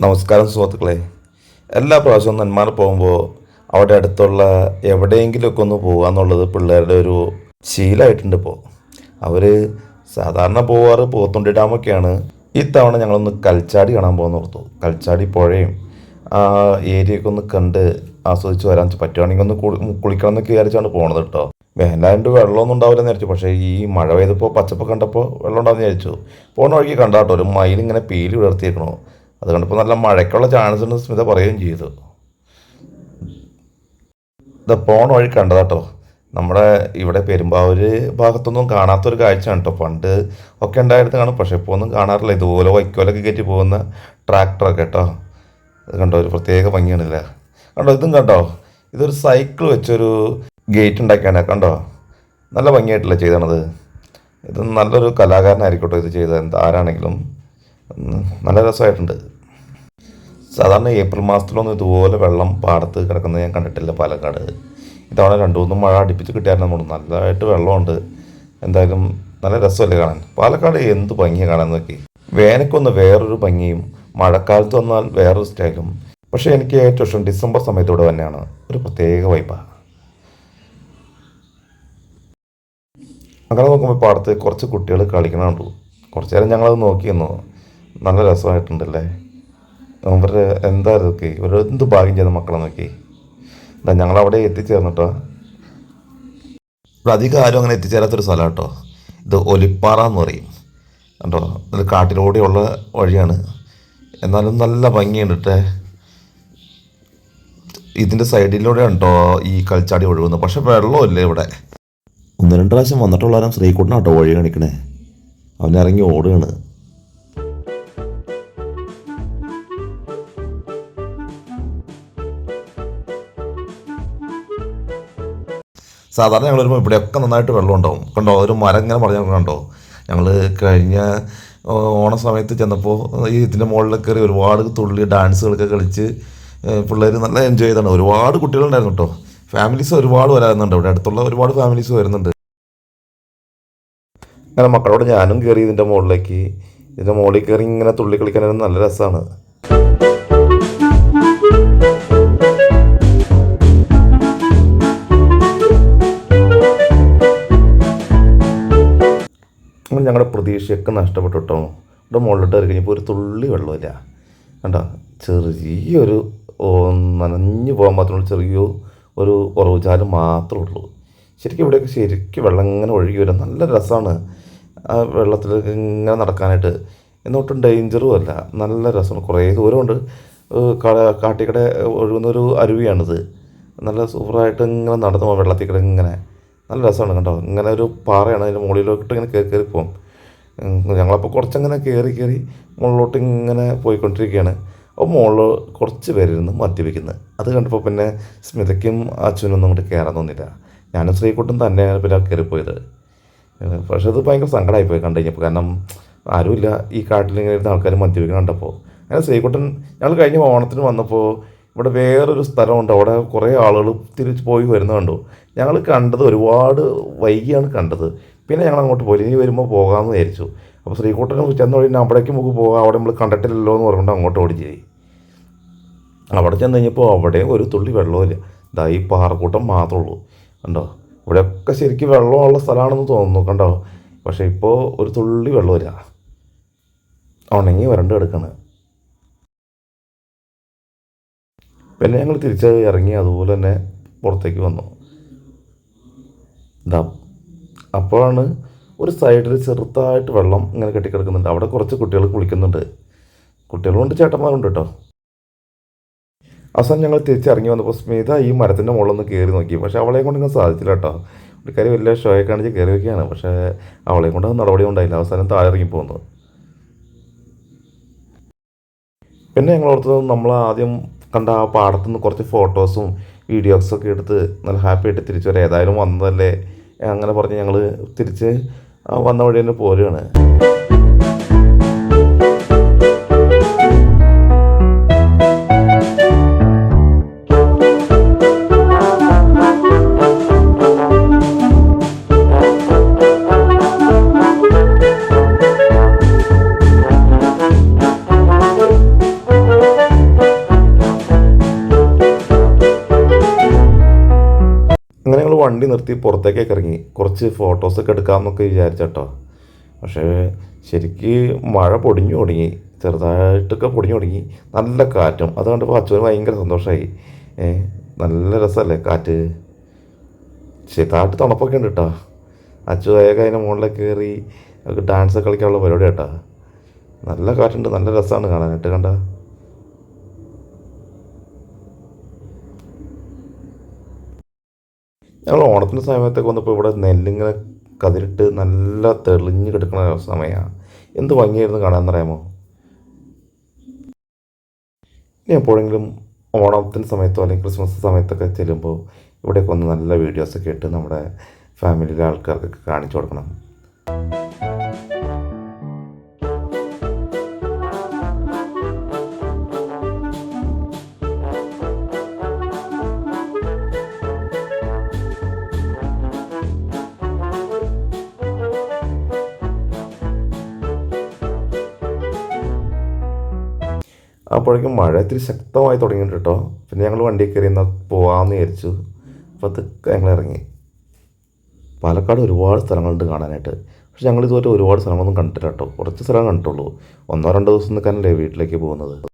നമസ്കാരം സുഹൃത്തുക്കളെ. എല്ലാ പ്രാവശ്യവും നന്മാർ പോകുമ്പോൾ അവിടെ അടുത്തുള്ള എവിടെയെങ്കിലുമൊക്കെ ഒന്ന് പോകുക എന്നുള്ളത് പിള്ളേരുടെ ഒരു ശീലമായിട്ടുണ്ട് ഇപ്പോൾ അവർ സാധാരണ പോവാറ് പോത്തുണ്ടി ഡാമൊക്കെയാണ് ഇത്തവണ ഞങ്ങളൊന്ന് കൽച്ചാടി കാണാൻ പോകുന്ന ഓർത്തു. കൽച്ചാടി പുഴയും ആ ഏരിയയൊക്കെ ഒന്ന് കണ്ട് ആസ്വദിച്ച് വരാൻ പറ്റുവാണെങ്കിൽ ഒന്ന് കുളി- കുളിക്കണം എന്നൊക്കെ വിചാരിച്ചാണ് പോണത് കേട്ടോ വേനലായതുകൊണ്ട് വെള്ളമൊന്നും ഉണ്ടാവില്ലെന്ന് വിചാരിച്ചു. പക്ഷേ ഈ മഴ പെയ്തപ്പോൾ പച്ചപ്പ് കണ്ടപ്പോൾ വെള്ളം ഉണ്ടാവുമെന്ന് വിചാരിച്ചു. പോണ വഴിക്ക് കണ്ടാട്ടോ ഒരു മയിൽ ഇങ്ങനെ പീലി വിടർത്തിയേക്കണു. അത് കണ്ടപ്പോൾ നല്ല മഴയ്ക്കുള്ള ചാൻസ് ഉണ്ട് സ്മിത പറയുകയും ചെയ്തു. ഇത് പോണ വഴി കണ്ടതാട്ടോ നമ്മുടെ ഇവിടെ പെരുമ്പാവൂര് ഭാഗത്തൊന്നും കാണാത്തൊരു കാഴ്ചയാണ് കേട്ടോ പണ്ട് ഒക്കെ ഉണ്ടായിരുന്നു കാണും. പക്ഷെ ഇപ്പോൾ ഒന്നും കാണാറില്ല. ഇതുപോലെ വൈക്കോലൊക്കെ കയറ്റി പോകുന്ന ട്രാക്ടറൊക്കെ കേട്ടോ ഇത് കണ്ടോ? ഒരു പ്രത്യേക ഭംഗിയാണില്ല കണ്ടോ? ഇതും കണ്ടോ? ഇതൊരു സൈക്കിൾ വെച്ചൊരു ഗേറ്റ് ഉണ്ടാക്കിയാണ്. കണ്ടോ? നല്ല ഭംഗിയായിട്ടില്ല ചെയ്തണത്. ഇത് നല്ലൊരു കലാകാരനായിരിക്കട്ടോ ഇത് ചെയ്തത്. ആരാണെങ്കിലും നല്ല രസമായിട്ടുണ്ട്. സാധാരണ ഏപ്രിൽ മാസത്തിലൊന്നും ഇതുപോലെ വെള്ളം പാടത്ത് കിടക്കുന്നത് ഞാൻ കണ്ടിട്ടില്ല പാലക്കാട്. ഇത്തവണ രണ്ടു മൂന്നും മഴ അടുപ്പിച്ച് കിട്ടിയായിരുന്നു നമ്മൾ നല്ലതായിട്ട് വെള്ളമുണ്ട്. എന്തായാലും നല്ല രസമല്ലേ കാണാൻ. പാലക്കാട് എന്ത് ഭംഗിയാണ് കാണാൻ നോക്കി. വേനൽക്കൊന്ന് വേറൊരു ഭംഗിയും മഴക്കാലത്ത് വന്നാൽ വേറൊരു സ്റ്റൈലും. പക്ഷേ എനിക്ക് ഏറ്റവും ഇഷ്ടം ഡിസംബർ സമയത്തൂടെ തന്നെയാണ്. ഒരു പ്രത്യേക വൈബാണ് അങ്ങനെ നോക്കുമ്പോൾ പാടത്ത് കുറച്ച് കുട്ടികൾ കളിക്കണ കണ്ടു. കുറച്ച് നേരം ഞങ്ങളത് നോക്കിയിരുന്നു. നല്ല രസമായിട്ടുണ്ടല്ലേ? ഇവരുടെ എന്താ ഇതൊക്കെ? ഇവരെന്ത് ഭാഗ്യം ചെയ്ത മക്കളെ നോക്കി എന്താ ഞങ്ങളവിടെ എത്തിച്ചേർന്നിട്ടോ ഇവിടെ അധികം ആരും അങ്ങനെ എത്തിച്ചേരാത്തൊരു സ്ഥലം കേട്ടോ ഇത് ഒലിപ്പാറ എന്ന് പറയും. കണ്ടോ? ഇത് കാട്ടിലൂടെയുള്ള വഴിയാണ്. എന്നാലും നല്ല ഭംഗിയുണ്ട് കേട്ടേ ഇതിന്റെ സൈഡിലൂടെ ഉണ്ടോ ഈ കളിച്ചാടി ഒഴുകുന്നത്. പക്ഷെ വെള്ളമില്ല ഇവിടെ. ഒന്ന് രണ്ട് പ്രാവശ്യം വന്നിട്ടുള്ളവരും ശ്രീകുട്ടനാട്ടോ വഴി കാണിക്കണേ. അവനിറങ്ങി ഓടുകയാണ്. സാധാരണ ഞങ്ങൾ വരുമ്പോൾ ഇവിടെയൊക്കെ നന്നായിട്ട് വെള്ളം ഉണ്ടാവും. കണ്ടോ? ഒരു മരം ഇങ്ങനെ പറഞ്ഞു കണ്ടോ? ഞങ്ങൾ കഴിഞ്ഞ ഓണ സമയത്ത് ചെന്നപ്പോൾ ഈ ഇതിന്റെ മുകളിൽ കയറി ഒരുപാട് തുള്ളി ഡാൻസുകളൊക്കെ കളിച്ച് പിള്ളേർ നല്ല എൻജോയ് ചെയ്താണ്. ഒരുപാട് കുട്ടികളുണ്ടായിരുന്നു കേട്ടോ. ഫാമിലീസ് ഒരുപാട് വരാറുണ്ട് ഇവിടെ അടുത്തുള്ള ഒരുപാട് ഫാമിലീസ് വരുന്നുണ്ട്. അങ്ങനെ മക്കളോട് ഞാനും കയറി ഇതിന്റെ മുകളിലേക്ക്. ഇതിന്റെ മുകളിൽ കയറി ഇങ്ങനെ തുള്ളി കളിക്കാനായിരുന്നു നല്ല രസമാണ് അങ്ങനെ ഞങ്ങളുടെ പ്രതീക്ഷയൊക്കെ നഷ്ടപ്പെട്ടു കേട്ടോ. ഇവിടെ മുകളിലോട്ട് ഇറങ്ങി ഇപ്പോൾ ഒരു തുള്ളി വെള്ളമില്ല. കണ്ടോ? ചെറിയൊരു നനഞ്ഞു പോകാൻ മാത്രമുള്ള ചെറിയ ഒരു ഉറവ് ചാൽ മാത്രമേ ഉള്ളൂ. ശരിക്കും ഇവിടെയൊക്കെ ശരിക്കും വെള്ളം ഇങ്ങനെ ഒഴുകി വരും നല്ല രസമാണ്. ആ വെള്ളത്തിൽ ഇങ്ങനെ നടക്കാനായിട്ട്. എന്നൊട്ടും ഡേഞ്ചറും അല്ല. നല്ല രസമാണ്. കുറേ ദൂരമുണ്ട്. കാട്ടിക്കടെ ഒഴുകുന്നൊരു അരുവിയാണിത്. നല്ല സൂപ്പറായിട്ട് ഇങ്ങനെ നടന്നു പോകാം വെള്ളത്തിൽ കൂടെ ഇങ്ങനെ. നല്ല രസമാണ് കണ്ടോ. ഇങ്ങനെ ഒരു പാറയാണ് അതിന്റെ മുകളിലോട്ട് ഇങ്ങനെ കയറി കയറി പോകും ഞങ്ങളപ്പോൾ കുറച്ചങ്ങനെ കയറി കയറി മുകളിലോട്ട് ഇങ്ങനെ പോയിക്കൊണ്ടിരിക്കുകയാണ്. അപ്പോൾ മുകളിൽ കുറച്ച് പേരിരുന്ന് മദ്യപിക്കുന്നത് അത് കണ്ടപ്പോൾ പിന്നെ സ്മിതയ്ക്കും അച്ഛനും ഒന്നും അങ്ങോട്ട് കയറാൻ തോന്നിയില്ല. ഞാനും ശ്രീകുട്ടും തന്നെയാണ് പിന്നെ കയറിപ്പോയത് പക്ഷെ അത് ഭയങ്കര സങ്കടമായിപ്പോയി കണ്ടു കഴിഞ്ഞപ്പോൾ കാരണം ആരുമില്ല ഈ കാട്ടിൽ ഇങ്ങനെ ഇരുന്ന ആൾക്കാർ മദ്യപിക്കണം കണ്ടപ്പോൾ അങ്ങനെ ശ്രീകുട്ടൻ ഞങ്ങൾ കഴിഞ്ഞ ഓണത്തിന് വന്നപ്പോൾ ഇവിടെ വേറൊരു സ്ഥലമുണ്ട്. അവിടെ കുറേ ആളുകൾ തിരിച്ച് പോയി വരുന്നത് കണ്ടു. ഞങ്ങൾ കണ്ടത് ഒരുപാട് വൈകിയാണ് കണ്ടത്. പിന്നെ ഞങ്ങൾ അങ്ങോട്ട് പോയി. ഇനി വരുമ്പോൾ പോകാമെന്ന് വിചാരിച്ചു. അപ്പോൾ ശ്രീകൂട്ടനെ ചെന്ന് കഴിഞ്ഞാൽ അവിടേക്ക് നമുക്ക് പോകാം. അവിടെ നമ്മൾ കണ്ടിട്ടില്ലല്ലോ എന്ന് പറഞ്ഞുകൊണ്ട് അങ്ങോട്ട് ഓടിച്ചു അവിടെ ചെന്ന് കഴിഞ്ഞപ്പോൾ അവിടെയും ഒരു തുള്ളി വെള്ളമില്ല ഇതാ ഈ പാറക്കൂട്ടം മാത്രമേ ഉള്ളൂ. കണ്ടോ? ഇവിടെയൊക്കെ ശരിക്കും വെള്ളമുള്ള സ്ഥലമാണെന്ന് തോന്നുന്നു. കണ്ടോ? പക്ഷേ ഇപ്പോൾ ഒരു തുള്ളി വെള്ളമില്ല ഉണങ്ങി വരണ്ട് കിടക്കാണ്. പിന്നെ ഞങ്ങൾ തിരിച്ച് ഇറങ്ങി അതുപോലെ തന്നെ പുറത്തേക്ക് വന്നു. ഇതാ അപ്പോഴാണ് ഒരു സൈഡിൽ ചെറുതായിട്ട് വെള്ളം ഇങ്ങനെ കെട്ടിക്കിടക്കുന്നുണ്ട്. അവിടെ കുറച്ച് കുട്ടികൾ കുളിക്കുന്നുണ്ട്. കുട്ടികളുണ്ട് ചേട്ടന്മാരുണ്ട് കേട്ടോ. അവസാനം ഞങ്ങൾ തിരിച്ചിറങ്ങി വന്നപ്പോൾ സ്മിത ഈ മരത്തിന്റെ മുകളിലൊന്ന് കയറി നോക്കി. പക്ഷേ അവളെ കൊണ്ട് ഇങ്ങനെ സാധിച്ചില്ല കേട്ടോ. പുള്ളിക്കാരി വലിയ ഷോയെ കാണിച്ച് കയറി വയ്ക്കുകയാണ്. പക്ഷേ അവളെ കൊണ്ട് നടപടി ഉണ്ടായില്ല. അവസാനം താഴെ ഇറങ്ങി പോകുന്നു പിന്നെ ഞങ്ങൾ നമ്മൾ ആദ്യം കണ്ട ആ പാടത്തു നിന്ന് കുറച്ച് ഫോട്ടോസും വീഡിയോസൊക്കെ എടുത്ത് നല്ല ഹാപ്പി ആയിട്ട് തിരിച്ചു വരാം. ഏതായാലും വന്നതല്ലേ? അങ്ങനെ പറഞ്ഞ് ഞങ്ങൾ തിരിച്ച് വന്ന വഴി തന്നെ പോരുകയാണ് വണ്ടി നിർത്തി പുറത്തേക്കൊക്കെ ഇറങ്ങി. കുറച്ച് ഫോട്ടോസൊക്കെ എടുക്കാമെന്നൊക്കെ വിചാരിച്ചട്ടോ. പക്ഷേ ശരിക്ക് മഴ പൊടിഞ്ഞു തുടങ്ങി. ചെറുതായിട്ടൊക്കെ പൊടിഞ്ഞു തുടങ്ങി. നല്ല കാറ്റും. അത് കണ്ടപ്പോൾ അച്ഛന് ഭയങ്കര സന്തോഷമായി നല്ല രസമല്ലേ കാറ്റ്? ചെറുതായിട്ട് തണുപ്പൊക്കെ ഉണ്ട് കേട്ടോ അച്ചു വേഗം അതിന്റെ മുകളിലേക്ക് കയറി ഡാൻസ് കളിക്കാനുള്ള പരിപാടി കേട്ടോ നല്ല കാറ്റുണ്ട്. നല്ല രസമാണ് കാണാനായിട്ട്. കണ്ട? ഞങ്ങൾ ഓണത്തിന്റെ സമയത്തൊക്കെ വന്നപ്പോൾ ഇവിടെ നെല്ലിങ്ങനെ കതിരിട്ട് നല്ല തെളിഞ്ഞ് കിടക്കുന്ന സമയമാണ് എന്ത് ഭംഗിയായിരുന്നു കാണാമെന്നറിയാമോ ഇനി എപ്പോഴെങ്കിലും ഓണത്തിന്റെ സമയത്തോ അല്ലെങ്കിൽ ക്രിസ്മസ് സമയത്തൊക്കെ ചെല്ലുമ്പോൾ ഇവിടെയൊക്കെ വന്ന് നല്ല വീഡിയോസൊക്കെ ഇട്ട് നമ്മുടെ ഫാമിലിയിലെ ആൾക്കാർക്കൊക്കെ കാണിച്ചു കൊടുക്കണം. അപ്പോഴേക്കും മഴ ഇത്തിരി ശക്തമായി തുടങ്ങിയിട്ടുണ്ട് കേട്ടോ. പിന്നെ ഞങ്ങൾ വണ്ടി കയറി എന്നാൽ പോകാമെന്ന് വിചാരിച്ചു. അപ്പോൾ അതൊക്കെ ഞങ്ങൾ ഇറങ്ങി. പാലക്കാട് ഒരുപാട് സ്ഥലങ്ങളുണ്ട് കാണാനായിട്ട്. പക്ഷെ ഞങ്ങൾ ഇതുവരെ ഒരുപാട് സ്ഥലങ്ങളൊന്നും കണ്ടിട്ടില്ല കേട്ടോ. കുറച്ച് സ്ഥലം കണ്ടിട്ടുള്ളൂ. ഒന്നോ രണ്ടോ ദിവസം നിൽക്കാനല്ലേ വീട്ടിലേക്ക് പോകുന്നത്.